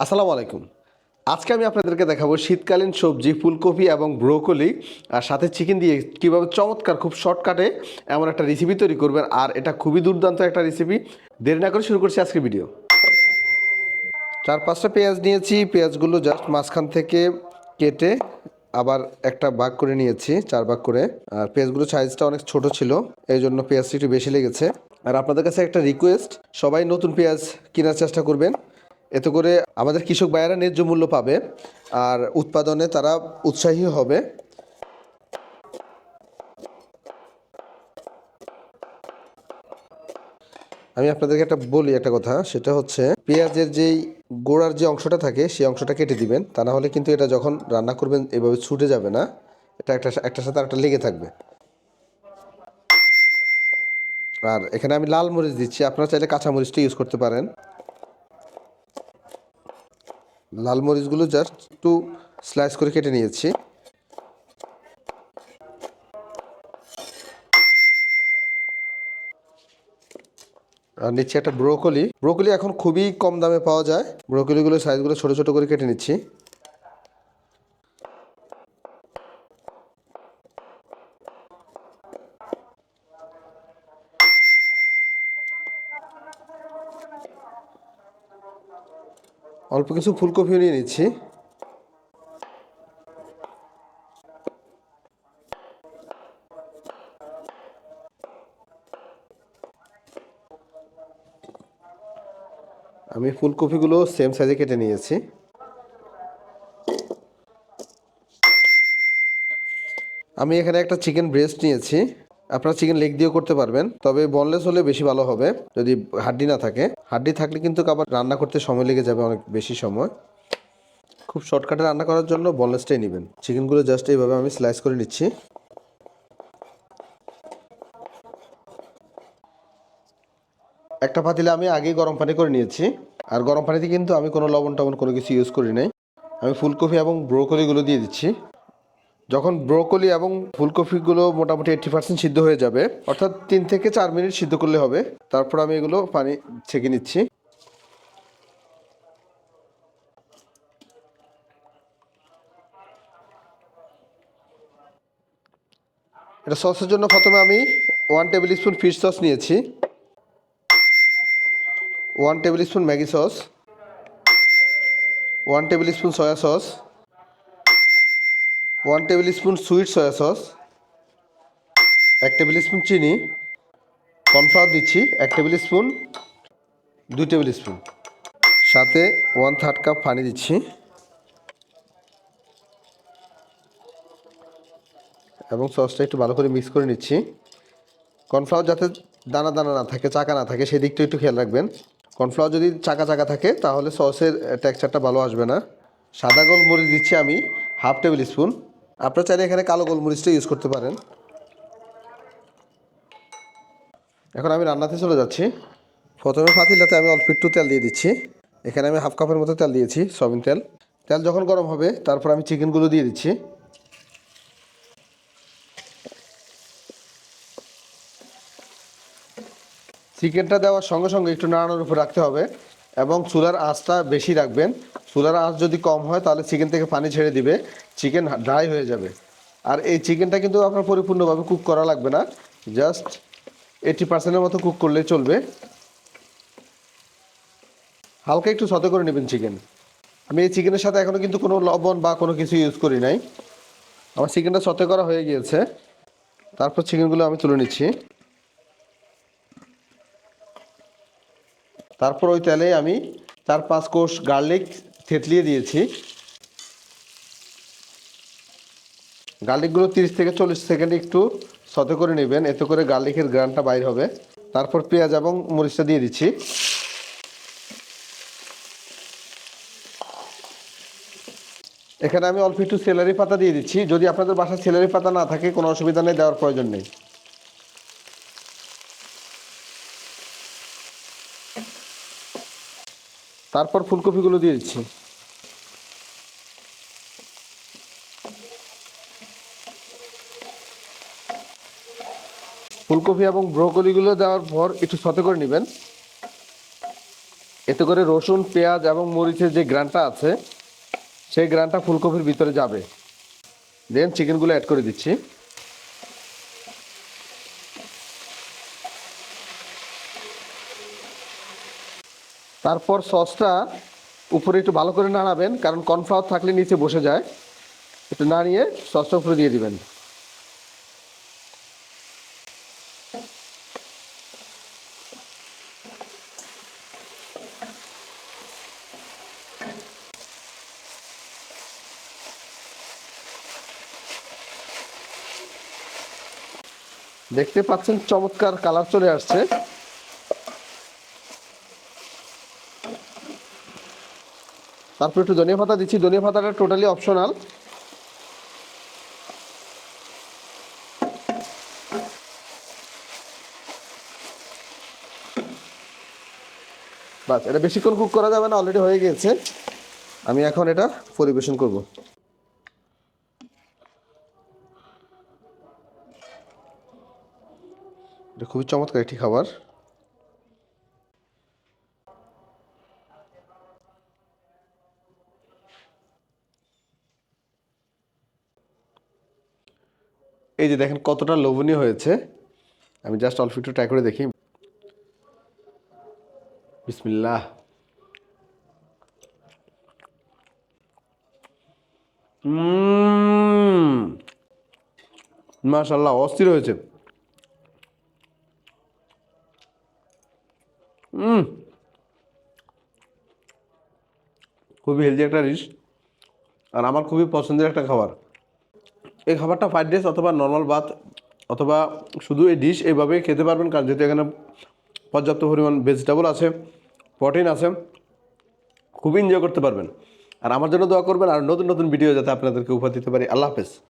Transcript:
আসসালামু আলাইকুম। আজকে আমি আপনাদেরকে দেখাবো শীতকালীন সবজি, ফুলকপি এবং ব্রোকলি। আর সাথে চিকেন দিয়ে কীভাবে চমৎকার, খুব শর্টকাটে এমন একটা রেসিপি তৈরি করবেন। আর এটা খুবই দুর্দান্ত একটা রেসিপি দেরি না করে শুরু করছি আজকের ভিডিও চার পাঁচটা পেঁয়াজ নিয়েছি। পেঁয়াজগুলো জাস্ট মাঝখান থেকে কেটে আবার একটা ভাগ করে নিয়েছি, চার ভাগ করে। আর পেঁয়াজগুলো সাইজটা অনেক ছোট ছিল এই জন্য পেঁয়াজটি একটু বেশি লেগেছে। আর আপনাদের কাছে একটা রিকোয়েস্ট সবাই নতুন পেঁয়াজ কেনার চেষ্টা করবেন। এতে করে আমাদের কৃষক ভাইয়েরা ন্যায্য মূল্য পাবে আর উৎপাদনে তারা উৎসাহী হবে। আমি আপনাদেরকে একটা বলি একটা কথা, সেটা হচ্ছে পেঁয়াজের যেই গোড়ার যে অংশটা থাকে, সেই অংশটা কেটে দিবেন। তা না হলে কিন্তু এটা যখন রান্না করবেন, এভাবে ছুটে যাবে না। এটা একটা একটার সাথে একটা লেগে থাকবে। আর এখানে আমি লাল মরিচ দিচ্ছি। আপনারা চাইলে কাঁচা মরিচটা ইউজ করতে পারেন। লাল মরিচগুলো জাস্ট একটু স্লাইস করে কেটে নিয়েছি। আর নিচ্ছি একটা ব্রোকলি ব্রোকলি এখন খুবই কম দামে পাওয়া যায়। ব্রোকলিগুলো সাইজগুলো ছোট ছোট করে কেটে নিচ্ছি। অল্প কিছু ফুলকপিও নিয়ে নিচ্ছি। আমি ফুলকপিগুলো সেম সাইজে কেটে নিয়েছি। আমি এখানে একটা চিকেন ব্রেস্ট নিয়েছি। আপনারা চিকেন লেগ দিয়েও করতে পারবেন, তবে বনলেস হলে বেশি ভালো হবে, যদি হাড্ডি না থাকে। হাড্ডি থাকলে কিন্তু আবার রান্না করতে সময় লেগে যাবে অনেক বেশি সময়। খুব শর্টকাটে রান্না করার জন্য বনলেসটাই নেবেন। চিকেনগুলো জাস্ট এইভাবে আমি স্লাইস করে নিচ্ছি। একটা পাতিলে আমি আগেই গরম পানি করে নিয়েছি। আর গরম পানিতে কিন্তু আমি কোনো লবণ টবণ কোনো কিছু ইউজ করি নাই। আমি ফুলকপি এবং ব্রোকলিগুলো দিয়ে দিচ্ছি। যখন ব্রোকলি এবং ফুলকপিগুলো মোটামুটি এইট্টি পার্সেন্ট সিদ্ধ হয়ে যাবে, অর্থাৎ তিন থেকে চার মিনিট সিদ্ধ করলে হবে, তারপর আমি এগুলো পানি ছেঁকে নিচ্ছি। এটা সসের জন্য প্রথমে আমি one tablespoon fish sauce নিয়েছি। One tablespoon Maggi sauce. One tablespoon soya sauce. One tablespoon sweet soya sauce এক টেবিল স্পুন চিনি কর্নফ্লাওয়ার দিচ্ছি, এক টেবিল স্পুন দুই টেবিল স্পুন সাথে ওয়ান থার্ড কাপ পানি দিচ্ছি। এবং সসটা একটু ভালো করে মিক্স করে নিচ্ছি। কর্নফ্লাওয়ার যাতে দানা দানা না থাকে, চাকা না থাকে, সেই দিকটা একটু খেয়াল রাখবেন। কর্নফ্লাওয়ার যদি চাকা চাকা থাকে, তাহলে সসের টেক্সচারটা ভালো আসবে না। সাদা গোলমরিচ দিচ্ছি আমি হাফ টেবিল স্পুন আপনারা চাইলে এখানে কালো গোলমরিচটা ইউজ করতে পারেন। এখন আমি রান্নাতে চলে যাচ্ছি। প্রথমে পাতিলাতে আমি অল্প একটু তেল দিয়ে দিচ্ছি। এখানে আমি হাফ কাপের মতো তেল দিয়েছি, সয়াবিন তেল। তেল যখন গরম হবে, তারপর আমি চিকেনগুলো দিয়ে দিচ্ছি। চিকেনটা দেওয়ার সঙ্গে সঙ্গে একটু নাড়ানোর উপর রাখতে হবে। এবং চুলার আঁচটা বেশি রাখবেন। চুলার আঁচ যদি কম হয়, তাহলে চিকেন থেকে পানি ছেড়ে দিবে। চিকেন ড্রাই হয়ে যাবে। আর এই চিকেনটা কিন্তু আপনার পরিপূর্ণভাবে কুক করা লাগবে না। জাস্ট এইটি পার্সেন্টের মতো কুক করলে চলবে। হালকা একটু সতে করে নেবেন চিকেন আমি এই চিকেনের সাথে এখনও কিন্তু কোনো লবণ বা কোনো কিছু ইউজ করি নাই। আমার চিকেনটা সতে করা হয়ে গিয়েছে। তারপর চিকেনগুলো আমি তুলে নিচ্ছি। তারপর ওই তেলে আমি চার পাঁচ কোষ গার্লিক থেতলিয়ে দিয়েছি। গার্লিকগুলো তিরিশ থেকে চল্লিশ সেকেন্ড একটু সতে করে নেবেন, এতে করে গার্লিকের গ্রানটা বাইর হবে। তারপর পেঁয়াজ এবং মরিচটা দিয়ে দিচ্ছি। এখানে আমি অল্প একটু সেলারি পাতা দিয়ে দিচ্ছি। যদি আপনাদের বাসায় সেলারি পাতা না থাকে, কোনো অসুবিধা নেই, দেওয়ার প্রয়োজন নেই। তারপর ফুলকপিগুলো দিয়ে দিচ্ছি। ফুলকপি এবং ব্রোকলিগুলো দেওয়ার পর একটু সতে করে নেবেন। এতে করে রসুন, পেঁয়াজ এবং মরিচের যে গ্রানটা আছে, সেই গ্রানটা ফুলকপির ভিতরে যাবে। দেন চিকেনগুলো অ্যাড করে দিচ্ছি। তারপর সসটা উপরে একটু ভালো করে নাড়াবেন, কারণ কর্নফ্লাওয়ার থাকলে নিচে বসে যায়। একটু নাড়িয়ে সসটা উপরে দিয়ে দিবেন। দেখতে পাচ্ছেন চমৎকার কালার চলে আসছে। তারপর একটু ধনিয়া পাতা দিচ্ছি। ধনিয়া পাতাটা টোটালি অপশনাল বাস, এটা বেশিক্ষণ কুক করা যাবে না অলরেডি হয়ে গিয়েছে আমি এখন এটা পরিবেশন করব। এটা খুবই চমৎকার একটি খাবার। এই যে দেখেন কতটা লোভনীয় হয়েছে। আমি জাস্ট অল্প একটু ট্রাই করে দেখি। বিসমিল্লাহ। মাশাল্লাহ অস্থির হয়েছে। খুবই হেলদি একটা ডিশ আর আমার খুবই পছন্দের একটা খাবার। এই খাবারটা ফ্রাইড রাইস অথবা নর্মাল ভাত অথবা শুধু এই ডিশ এইভাবেই খেতে পারবেন, কারণ যেহেতু এখানে পর্যাপ্ত পরিমাণ ভেজিটেবল আছে প্রোটিন আছে খুবই এনজয় করতে পারবেন। আর আমার জন্য দোয়া করবেন, আর নতুন নতুন ভিডিও যাতে আপনাদেরকে উপহার দিতে পারি। আল্লাহ হাফেজ।